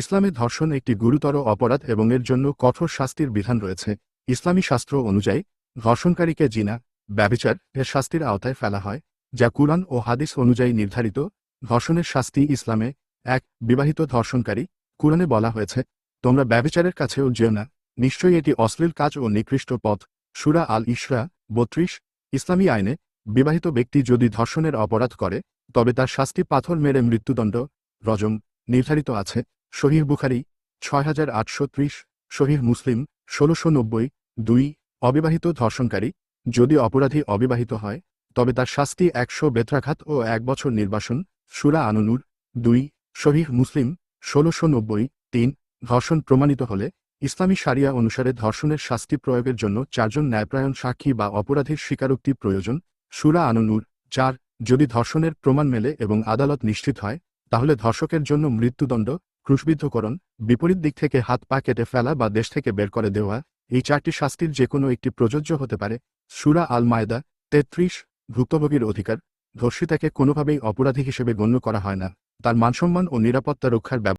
ইসলামে ধর্ষণ একটি গুরুতর অপরাধ এবং এর জন্য কঠোর শাস্তির বিধান রয়েছে। ইসলামী শাস্ত্র অনুযায়ী, ধর্ষণকারীকে জিনা ব্যবিচার এর শাস্তির আওতায় ফেলা হয়, যা কুরআন ও হাদিস অনুযায়ী নির্ধারিত। ধর্ষণের শাস্তি ইসলামে এক বিবাহিত ধর্ষণকারী, কুরআনে বলা হয়েছে, তোমরা ব্যবিচারের কাছেও যেও না। নিশ্চয়ই এটি অশ্লীল কাজ ও নিকৃষ্ট পথ। সুরা আল ইশরা, বত্রিশ, ইসলামী আইনে, বিবাহিত ব্যক্তি যদি ধর্ষণের অপরাধ করে, তবে তার শাস্তি পাথর মেরে মৃত্যুদণ্ড, রজম, নির্ধারিত আছে। শহীহ বুখারি ছয় হাজার আটশো ত্রিশ শহীহ মুসলিম, ষোলোশো নব্বই, দুই, অবিবাহিত ধর্ষণকারী, যদি অপরাধী অবিবাহিত হয়, তবে তার শাস্তি একশো বেত্রাঘাত ও এক বছর নির্বাসন, সুরা আননুর, দুই শহীহ মুসলিম, ষোলোশো নব্বই, তিন, ধর্ষণ প্রমাণিত হলে, ইসলামী সারিয়া অনুসারে ধর্ষণের শাস্তি প্রয়োগের জন্য চারজন ন্যায়প্রায়ণ সাক্ষী বা অপরাধীর স্বীকারোক্তি প্রয়োজন, সুরা আননুর, চার, যদি ধর্ষণের প্রমাণ মেলে এবং আদালত নিশ্চিত হয়, তাহলে ধর্ষকের জন্য মৃত্যুদণ্ড ক্রুশবিদ্ধকরণ, বিপরীত দিক থেকে হাত পা কেটে ফেলা বা দেশ থেকে বের করে দেওয়া, এই চারটি শাস্তির যে কোনো একটি প্রযোজ্য হতে পারে। সুরা আল মায়দা তেত্রিশ, ভুক্তভোগীর অধিকার, ধর্ষিতাকে কোনোভাবেই অপরাধী হিসেবে গণ্য করা হয় না। তার মানসম্মান ও নিরাপত্তা রক্ষার